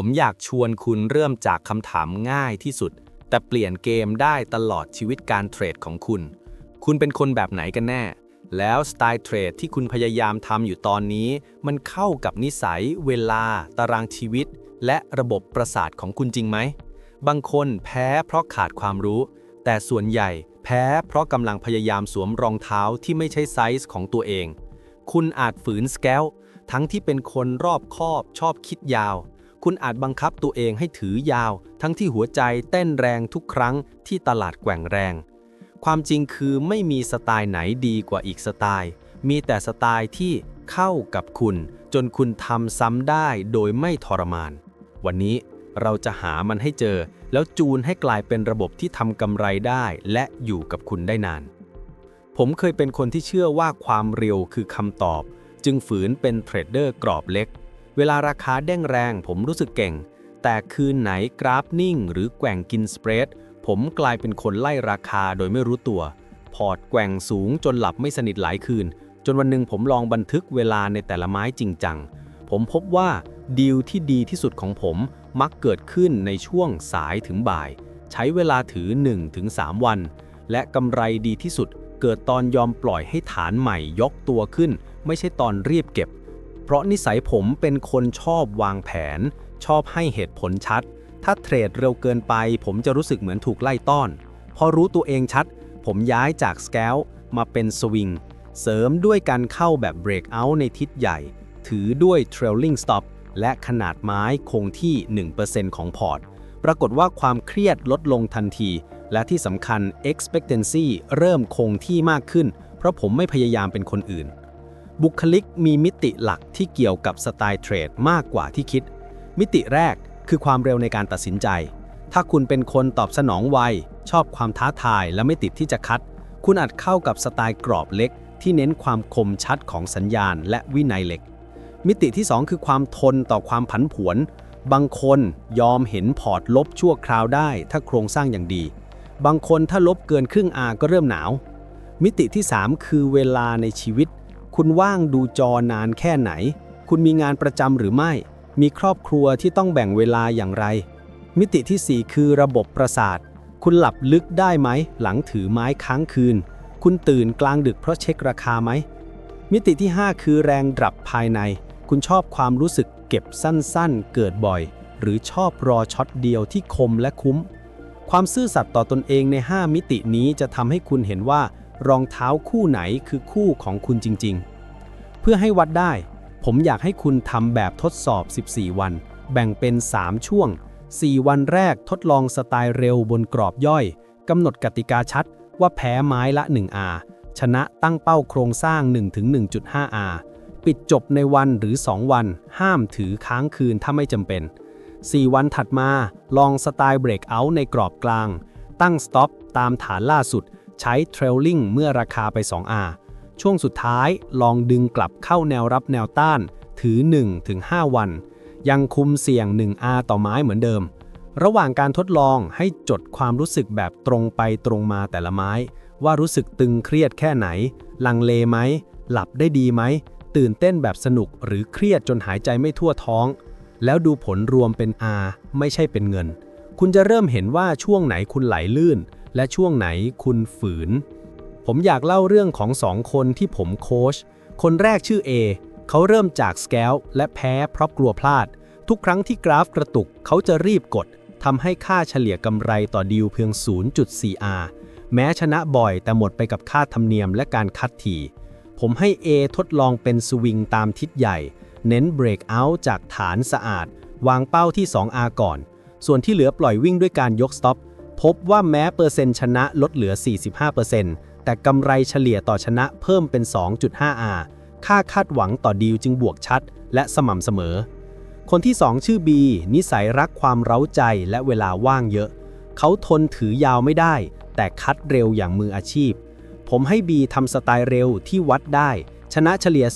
ผมอยากชวนคุณเริ่มจากคำถามง่ายที่สุด แต่เปลี่ยนเกมได้ตลอดชีวิตการเทรดของคุณ คุณเป็นคนแบบไหนกันแน่ แล้วสไตล์เทรดที่คุณพยายามทำอยู่ตอนนี้ มันเข้ากับนิสัย เวลา ตารางชีวิต และระบบประสาทของคุณจริงไหม บางคนแพ้เพราะขาดความรู้ แต่ส่วนใหญ่แพ้เพราะกำลังพยายามสวมรองเท้าที่ไม่ใช่ไซส์ของตัวเอง คุณอาจฝืนสแกลทั้งที่เป็นคนรอบคอบชอบคิดยาว คุณอาจบังคับตัวเองให้ถือยาว ทั้งที่หัวใจเต้นแรงทุกครั้งที่ตลาดแกว่งแรง ความจริงคือไม่มีสไตล์ไหนดีกว่าอีกสไตล์ มีแต่สไตล์ที่เข้ากับคุณ จนคุณทำซ้ำได้โดยไม่ทรมาน วันนี้เราจะหามันให้เจอ แล้วจูนให้กลายเป็นระบบที่ทำกำไรได้และอยู่กับคุณได้นาน ผมเคยเป็นคนที่เชื่อว่าความเร็วคือคำตอบ จึงฝืนเป็นเทรดเดอร์กรอบเล็ก เวลาราคาเด้งแรงผมรู้สึกเก่ง แต่คืนไหนกราฟนิ่ง หรือแกว่งกินสเปรด ผมกลายเป็นคนไล่ราคาโดยไม่รู้ตัว พอร์ตแกว่งสูงจนหลับไม่สนิทหลายคืน จนวันหนึ่งผมลองบันทึกเวลาในแต่ละไม้จริงจัง ผมพบว่าดีลที่ดีที่สุดของผมมักเกิดขึ้นในช่วงสายถึงบ่าย ใช้เวลาถือ 1-3 วัน และกำไรดีที่สุดเกิดตอนยอมปล่อยให้ฐานใหม่ยกตัวขึ้น ไม่ใช่ตอนรีบเก็บ เพราะนิสัยผมเป็นคนชอบวางแผน ชอบให้เหตุผลชัด ถ้าเทรดเร็วเกินไป ผมจะรู้สึกเหมือนถูกไล่ต้อน พอรู้ตัวเองชัด ผมย้ายจากสแกลมาเป็นสวิง เสริมด้วยการเข้าแบบเบรกเอาท์ในทิศใหญ่ ถือด้วย trailing stop และขนาดไม้คงที่ 1%ของพอร์ต ปรากฏว่าความเครียดลดลงทันที และที่สำคัญ expectancy เริ่มคงที่มากขึ้น เพราะผมไม่พยายามเป็นคนอื่น บุคลิกมีมิติหลักที่เกี่ยวกับสไตล์เทรดมากกว่าที่คิด มิติแรกคือความเร็วในการตัดสินใจ ถ้าคุณเป็นคนตอบสนองไว ชอบความท้าทายและไม่ติดที่จะคัด คุณอาจเข้ากับสไตล์กรอบเล็ก ที่เน้นความคมชัดของสัญญาณ และวินัยเล็ก มิติที่ 2 คือความทนต่อความผันผวน บางคนยอมเห็นพอร์ตลบชั่วคราวได้ ถ้าโครงสร้างอย่างดี บางคนถ้าลบเกินครึ่งอาก็เริ่มหนาว มิติที่ 3 คือเวลาในชีวิต คุณว่างดูจอนานแค่ไหน คุณมีงานประจำหรือไม่ มีครอบครัวที่ต้องแบ่งเวลาอย่างไร มิติที่ 4 คือระบบประสาท คุณหลับลึกได้ไหม หลังถือไม้ค้างคืน คุณตื่นกลางดึกเพราะเช็คราคาไหม มิติที่ 5 คือแรงดรับภายใน คุณชอบความรู้สึกเก็บสั้นๆ เกิดบ่อย หรือชอบรอช็อตเดียวที่คมและคุ้ม ความซื่อสัตย์ต่อตนเองใน 5 มิตินี้จะทำให้คุณเห็นว่า รองเท้าคู่ไหนคือคู่ของคุณจริงๆ เพื่อให้วัดได้ ผมอยากให้คุณทำแบบทดสอบ 14 วัน แบ่งเป็น 3 ช่วง 4 วันแรกทดลองสไตล์เร็วบนกรอบย่อยกำหนดกติกาชัดว่าแพ้ไม้ละ 1R ชนะตั้งเป้าโครงสร้าง 1-1.5R ปิดจบในวันหรือ 2 วัน ห้ามถือค้างคืนถ้าไม่จำเป็น 4 วันถัดมา ลองสไตล์เบรกเอาท์ในกรอบกลาง ตั้งสต็อปตามฐานล่าสุด ใช้เทรลลิงเมื่อราคาไป 2R ช่วงสุดท้ายลองดึงกลับเข้าแนวรับแนวต้านถือ 1-5 วัน ยังคุมเสี่ยง 1R ต่อไม้เหมือนเดิม ระหว่างการทดลองให้จดความรู้สึกแบบตรงไปตรงมาแต่ละไม้ ว่ารู้สึกตึงเครียดแค่ไหน ลังเลไหม หลับได้ดีไหม ตื่นเต้นแบบสนุกหรือเครียดจนหายใจไม่ทั่วท้อง แล้วดูผลรวมเป็น R ไม่ใช่เป็นเงิน คุณจะเริ่มเห็นว่าช่วงไหนคุณไหลลื่น และช่วงไหนคุณฝืน ผมอยากเล่าเรื่องของสองคนที่ผมโค้ช คนแรกชื่อ A เขาเริ่มจากสแกลและแพ้เพราะกลัวพลาด ทุกครั้งที่กราฟกระตุกเขาจะรีบกดทำให้ค่าเฉลี่ยกำไรต่อดีลเพียง 0.4R แม้ชนะบ่อยแต่หมดไปกับค่าธรรมเนียมและการคัดทีผมให้ A ทดลองเป็นสวิงตามทิศใหญ่ เน้นเบรกเอาท์จากฐานสะอาด วางเป้าที่ 2R ก่อน ส่วนที่เหลือปล่อยวิ่งด้วยการยกสต็อป พบว่าแม้เปอร์เซ็นต์ชนะลดเหลือ 45%แต่กำไรเฉลี่ยต่อชนะเพิ่มเป็น 2.5R ค่าคาดหวังต่อดีลจึงบวกชัด และสม่ำเสมอ คนที่ 2 ชื่อ B นิสัยรักความเร้าใจและเวลาว่างเยอะ เขาทนถือยาวไม่ได้ แต่คัดเร็วอย่างมืออาชีพ ผมให้ B ทำสไตล์เร็วที่วัดได้ ชนะเฉลี่ย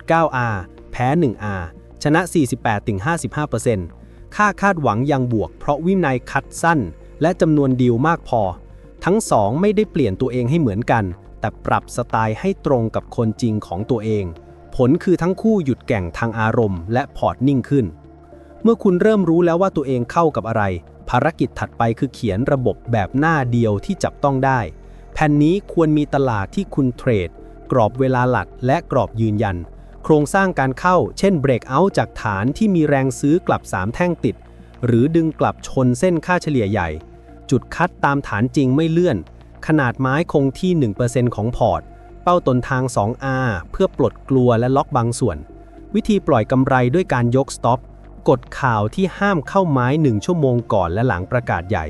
0.9R แพ้ 1R ชนะ 48-55%ค่าคาดหวังยังบวกเพราะวินัยคัดสั้น และจำนวนดีลมากพอ ทั้งสองไม่ได้เปลี่ยนตัวเองให้เหมือนกัน แต่ปรับสไตล์ให้ตรงกับคนจริงของตัวเอง ผลคือทั้งคู่หยุดแก่งทางอารมณ์และพอร์ตนิ่งขึ้น เมื่อคุณเริ่มรู้แล้วว่าตัวเองเข้ากับอะไร ภารกิจถัดไปคือเขียนระบบแบบหน้าเดียวที่จับต้องได้ แผ่นนี้ควรมีตลาดที่คุณเทรด กรอบเวลาหลักและกรอบยืนยัน โครงสร้างการเข้า เช่นเบรกเอาท์จากฐานที่มีแรงซื้อกลับ 3 แท่งติด หรือดึงกลับชนเส้นค่าเฉลี่ยใหญ่ จุดคัดตามฐานจริงไม่เลื่อน ขนาดไม้คงที่ 1%ของพอร์ต เป้าต้นทาง 2R เพื่อปลดกลัวและล็อกบางส่วน วิธีปล่อยกำไรด้วยการยกสต็อปกดข่าวที่ห้ามเข้าไม้ 1 ชั่วโมงก่อนและหลังประกาศใหญ่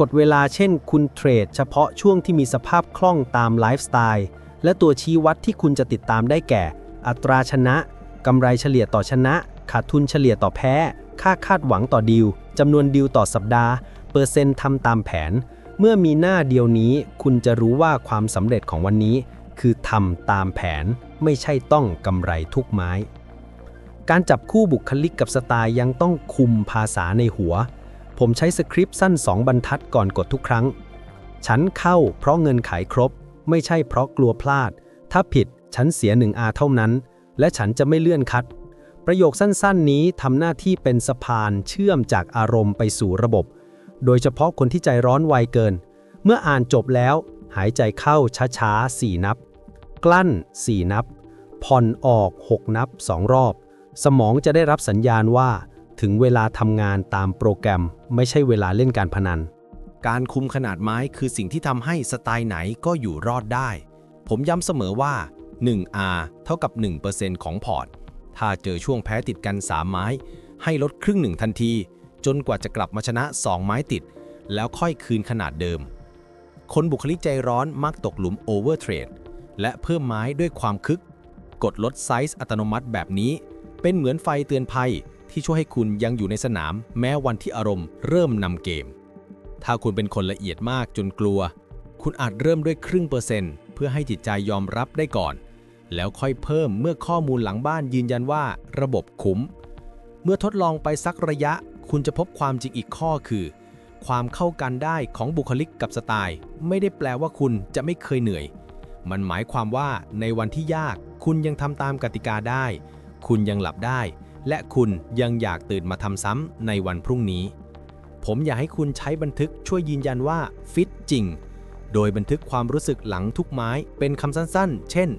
กดเวลาเช่นคุณเทรดเฉพาะช่วงที่มีสภาพคล่องตามไลฟ์สไตล์และตัวชี้วัดที่คุณจะติดตามได้แก่ อัตราชนะ กำไรเฉลี่ยต่อชนะ ขาดทุนเฉลี่ยต่อแพ้ ค่าคาดหวังต่อดีลจำนวนดีลต่อสัปดาห์ เปอร์เซ็นต์ทำตามแผน เมื่อมีหน้าเดียวนี้ คุณจะรู้ว่าความสำเร็จของวันนี้ คือทำตามแผน ไม่ใช่ต้องกำไรทุกไม้ การจับคู่บุคลิกกับสไตล์ยังต้องคุมภาษาในหัว ผมใช้สคริปต์สั้น2บรรทัดก่อนกดทุกครั้ง ฉันเข้าเพราะเงินขายครบ ไม่ใช่เพราะกลัวพลาด ถ้าผิดฉันเสีย 1R เท่านั้น และฉันจะไม่เลื่อนคัด ประโยคสั้นๆ นี้ทำหน้าที่เป็นสะพานเชื่อมจากอารมณ์ไปสู่ระบบ โดยเฉพาะคนที่ใจร้อนไวเกิน เมื่ออ่านจบแล้ว หายใจเข้าช้าๆ4นับ กลั้น 4 นับ ผ่อนออก 6 นับ 2 รอบ สมองจะได้รับสัญญาณว่าถึงเวลาทำงานตามโปรแกรม ไม่ใช่เวลาเล่นการพนัน การคุมขนาดไม้คือสิ่งที่ทำให้สไตล์ไหนก็อยู่รอดได้ ผมย้ำเสมอว่า 1R เท่ากับ 1%ของพอร์ต ถ้าเจอช่วงแพ้ติดกัน 3 ไม้ ให้ลดครึ่งหนึ่งทันที จนกว่าจะกลับมาชนะ 2 ไม้ติด แล้วค่อยคืนขนาดเดิม คนบุคลิกใจร้อนมักตกหลุมโอเวอร์เทรดและเพิ่มไม้ด้วยความคึก กดลดไซส์อัตโนมัติแบบนี้ เป็นเหมือนไฟเตือนภัยที่ช่วยให้คุณยังอยู่ในสนาม แม้วันที่อารมณ์เริ่มนำเกม ถ้าคุณเป็นคนละเอียดมากจนกลัว คุณอาจเริ่มด้วยครึ่งเปอร์เซ็นต์เพื่อให้จิตใจยอมรับได้ก่อน แล้วค่อยเพิ่มเมื่อข้อมูลหลังบ้านยืนยันว่าระบบคุ้ม เมื่อทดลองไปสักระยะ คุณจะพบความจริงอีกข้อคือ ความเข้ากันได้ของบุคลิกกับสไตล์ ไม่ได้แปลว่าคุณจะไม่เคยเหนื่อย มันหมายความว่าในวันที่ยาก คุณยังทำตามกติกาได้ คุณยังหลับได้ และคุณยังอยากตื่นมาทำซ้ำในวันพรุ่งนี้ ผมอยากให้คุณใช้บันทึกช่วยยืนยันว่าฟิตจริง โดยบันทึกความรู้สึกหลังทุกไม้เป็นคำสั้น ๆ เช่น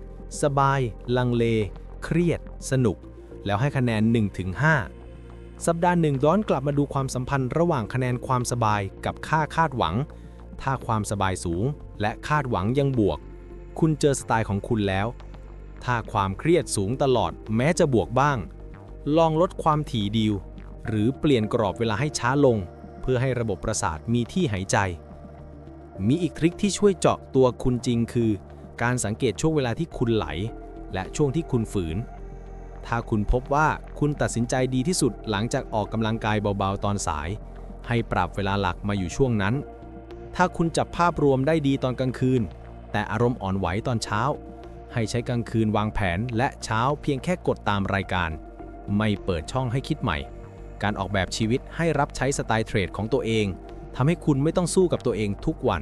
สบาย ลังเล เครียด สนุก แล้วให้คะแนน 1-5 สัปดาห์หนึ่งย้อนกลับมาดูความสัมพันธ์ระหว่างคะแนนความสบายกับค่าคาดหวัง ถ้าความสบายสูง และคาดหวังยังบวก คุณเจอสไตล์ของคุณแล้ว ถ้าความเครียดสูงตลอดแม้จะบวกบ้าง ลองลดความถี่ดีล หรือเปลี่ยนกรอบเวลาให้ช้าลง เพื่อให้ระบบประสาทมีที่หายใจ มีอีกทริคที่ช่วยเจาะตัวคุณจริงคือ การสังเกตช่วงเวลาที่คุณไหล และช่วงที่คุณฝืน ถ้าคุณพบว่าคุณตัดสินใจดีที่สุดหลังจากออกกำลังกายเบาๆตอนสาย ให้ปรับเวลาหลักมาอยู่ช่วงนั้น ถ้าคุณจับภาพรวมได้ดีตอนกลางคืน แต่อารมณ์อ่อนไหวตอนเช้า ให้ใช้กลางคืนวางแผนและเช้าเพียงแค่กดตามรายการ ไม่เปิดช่องให้คิดใหม่ การออกแบบชีวิตให้รับใช้สไตล์เทรดของตัวเองทำให้คุณไม่ต้องสู้กับตัวเองทุกวัน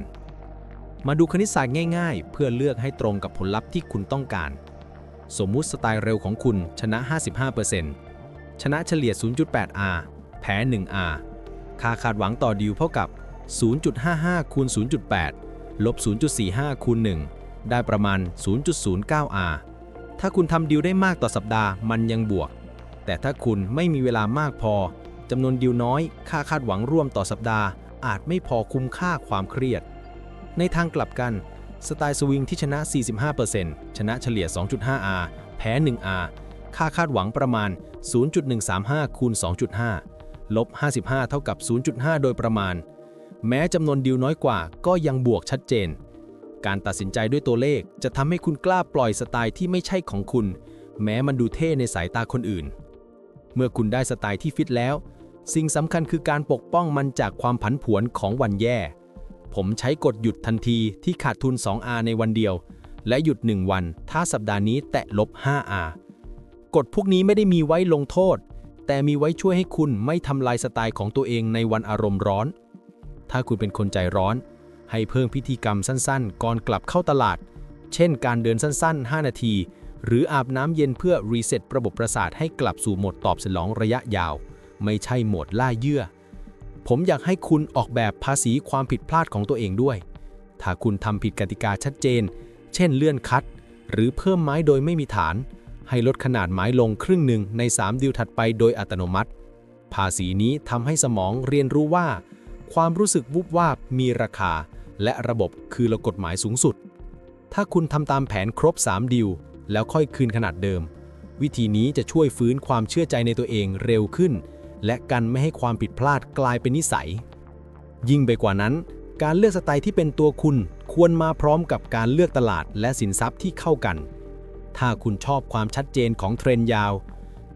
มาดูคณิตศาสตร์ง่ายๆ เพื่อเลือกให้ตรงกับผลลัพธ์ที่คุณต้องการ สมมุติสไตล์เร็วของคุณชนะ 55%ชนะเฉลี่ย 0.8R แพ้ 1R ค่าคาดหวังต่อดีลเท่ากับ 0.55คูณ0.8 ลบ 0.45คูณ1 ได้ประมาณ 0.09R ถ้าคุณทำดีลได้มากต่อสัปดาห์มันยังบวก แต่ถ้าคุณไม่มีเวลามากพอจำนวนดีลน้อย ค่าคาดหวังร่วมต่อสัปดาห์ อาจไม่พอคุ้มค่าความเครียด ในทางกลับกัน สไตล์สวิงที่ชนะ 45%ชนะเฉลี่ย 2.5R แพ้ 1R ค่าคาดหวังประมาณ 0.135คูณ2.5 ลบ 55 เท่ากับ 0.5 โดยประมาณ แม้จำนวนดีลน้อยกว่าก็ยังบวกชัดเจน การตัดสินใจด้วยตัวเลขจะทำให้คุณกล้าปล่อยสไตล์ที่ไม่ใช่ของคุณ แม้มันดูเท่ในสายตาคนอื่น เมื่อคุณได้สไตล์ที่ฟิตแล้ว สิ่งสำคัญคือการปกป้องมันจากความผันผวนของวันแย่ ผมใช้กฎหยุดทันทีที่ขาดทุน 2R ในวันเดียว และหยุด 1 วัน ถ้าสัปดาห์นี้แตะลบ 5R กฎพวกนี้ไม่ได้มีไว้ลงโทษ แต่มีไว้ช่วยให้คุณไม่ทำลายสไตล์ของตัวเองในวันอารมณ์ร้อน ถ้าคุณเป็นคนใจร้อน ให้เพิ่มพิธีกรรมสั้นๆ ก่อนกลับเข้าตลาด เช่น การเดินสั้นๆ 5 นาที หรืออาบน้ำเย็นเพื่อรีเซ็ตระบบประสาทให้กลับสู่โหมดตอบสนองระยะยาว ไม่ใช่โหมดล่าเยื่อ ผมอยากให้คุณออกแบบภาษีความผิดพลาดของตัวเองด้วย ถ้าคุณทำผิดกติกาชัดเจน เช่นเลื่อนคัด หรือเพิ่มไม้โดยไม่มีฐาน ให้ลดขนาดไม้ลงครึ่งหนึ่งใน 3 ดิวถัดไปโดยอัตโนมัติ ภาษีนี้ทำให้สมองเรียนรู้ว่า ความรู้สึกวุบวาบมีราคา และระบบคือระกฎหมายสูงสุด ถ้าคุณทำตามแผนครบ 3 ดิว แล้วค่อยคืนขนาดเดิม วิธีนี้จะช่วยฟื้นความเชื่อใจในตัวเองเร็วขึ้น และกันไม่ให้ความผิดพลาดกลายเป็นนิสัย ยิ่งไปกว่านั้น การเลือกสไตล์ที่เป็นตัวคุณควรมาพร้อมกับการเลือกตลาดและสินทรัพย์ที่เข้ากัน ถ้าคุณชอบความชัดเจนของเทรนยาว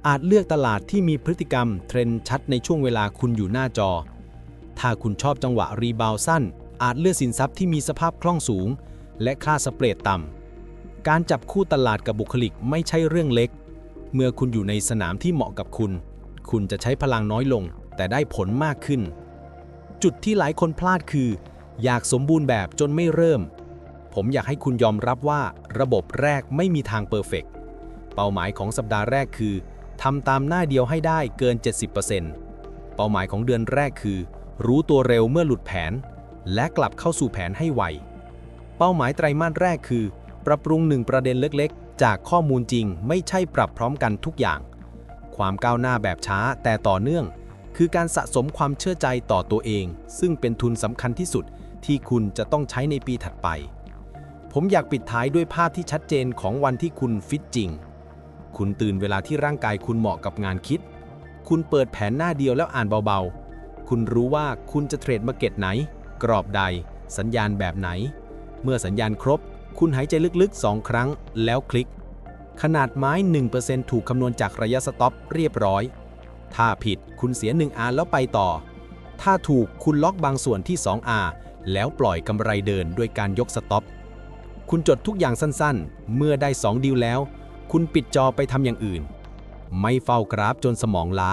อาจเลือกตลาดที่มีพฤติกรรมเทรนชัดในช่วงเวลาคุณอยู่หน้าจอ ถ้าคุณชอบจังหวะรีบาวสั้น อาจเลือกสินทรัพย์ที่มีสภาพคล่องสูง และค่าสเปรดต่ำการจับคู่ตลาดกับบุคลิกไม่ใช่เรื่องเล็ก เมื่อคุณอยู่ในสนามที่เหมาะกับคุณ คุณจะใช้พลังน้อยลง แต่ได้ผลมากขึ้น จุดที่หลายคนพลาดคือ อยากสมบูรณ์แบบจนไม่เริ่ม ผมอยากให้คุณยอมรับว่าระบบแรกไม่มีทางเพอร์เฟกต์เป้าหมายของสัปดาห์แรกคือทำตามหน้าเดียวให้ได้เกิน 70%เป้าหมายของเดือนแรกคือ รู้ตัวเร็วเมื่อหลุดแผน และกลับเข้าสู่แผนให้ไว เป้าหมายไตรมาสแรกคือ ปรับปรุงหนึ่งประเด็นเล็กๆ จากข้อมูลจริง ไม่ใช่ปรับพร้อมกันทุกอย่าง ความก้าวหน้าแบบช้าแต่ต่อเนื่อง คือการสะสมความเชื่อใจต่อตัวเอง ซึ่งเป็นทุนสำคัญที่สุดที่คุณจะต้องใช้ในปีถัดไป ผมอยากปิดท้ายด้วยภาพที่ชัดเจนของวันที่คุณฟิตจริง คุณตื่นเวลาที่ร่างกายคุณเหมาะกับงานคิด คุณเปิดแผนหน้าเดียวแล้วอ่านเบาๆ คุณรู้ว่าคุณจะเทรดมาเก็ตไหน กรอบใด สัญญาณแบบไหน เมื่อสัญญาณครบ คุณหายใจลึกๆ2ครั้งแล้วคลิก ขนาดไม้ 1%ถูกคำนวณจากระยะสต็อปเรียบร้อย ถ้าผิดคุณเสีย 1R แล้วไปต่อ ถ้าถูกคุณล็อกบางส่วนที่ 2R แล้วปล่อยกำไรเดินด้วยการยกสต็อป คุณจดทุกอย่างสั้นๆ เมื่อได้ 2 ดีลแล้ว คุณปิดจอไปทำอย่างอื่น ไม่เฝ้ากราฟจนสมองล้า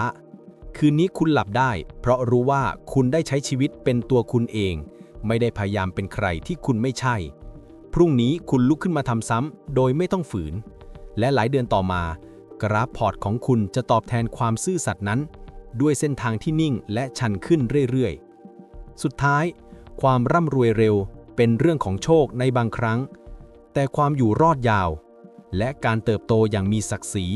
คืนนี้คุณหลับได้ เพราะรู้ว่าคุณได้ใช้ชีวิตเป็นตัวคุณเอง ไม่ได้พยายามเป็นใครที่คุณไม่ใช่ พรุ่งนี้คุณลุกขึ้นมาทำซ้ำโดยไม่ต้องฝืน และหลายเดือนต่อมา กราฟพอร์ตของคุณจะตอบแทนความซื่อสัตย์นั้น ด้วยเส้นทางที่นิ่งและชันขึ้นเรื่อยๆ สุดท้าย ความร่ำรวยเร็วเป็นเรื่องของโชคในบางครั้ง แต่ความอยู่รอดยาว และการเติบโตอย่างมีศักดิ์ศรี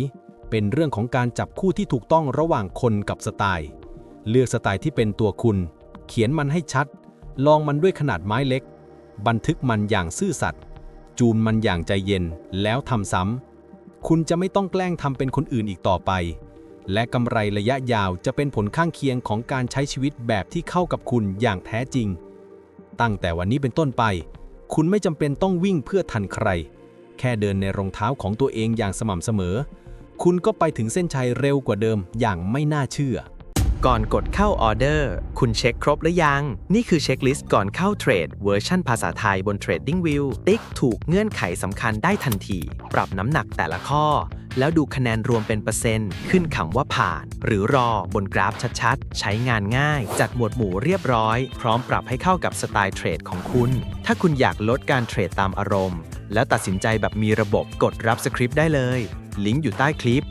เป็นเรื่องของการจับคู่ที่ถูกต้องระหว่างคนกับสไตล์ เลือกสไตล์ที่เป็นตัวคุณ เขียนมันให้ชัด ลองมันด้วยขนาดไม้เล็ก บันทึกมันอย่างซื่อสัตย์จูนมันอย่างใจเย็นแล้วทำซ้ำ คุณจะไม่ต้องแกล้งทำเป็นคนอื่นอีกต่อไป และกำไรระยะยาวจะเป็นผลข้างเคียงของการใช้ชีวิตแบบที่เข้ากับคุณอย่างแท้จริง ตั้งแต่วันนี้เป็นต้นไป คุณไม่จำเป็นต้องวิ่งเพื่อทันใคร แค่เดินในรองเท้าของตัวเองอย่างสม่ำเสมอ คุณก็ไปถึงเส้นชัยเร็วกว่าเดิมอย่างไม่น่าเชื่อ ก่อนกดเข้าออเดอร์คุณเช็คครบหรือยัง นี่คือเช็คลิสต์ก่อนเข้าเทรดเวอร์ชันภาษาไทยบน TradingView ติ๊กถูกเงื่อนไขสำคัญได้ทันที ปรับน้ำหนักแต่ละข้อ แล้วดูคะแนนรวมเป็นเปอร์เซ็นต์ ขึ้นคำว่าผ่าน หรือรอบนกราฟชัดๆ ใช้งานง่าย จัดหมวดหมู่เรียบร้อย พร้อมปรับให้เข้ากับสไตล์เทรดของคุณ ถ้าคุณอยากลดการเทรดตามอารมณ์ แล้วตัดสินใจแบบมีระบบกดรับสคริปต์ได้เลย ลิงก์อยู่ใต้คลิป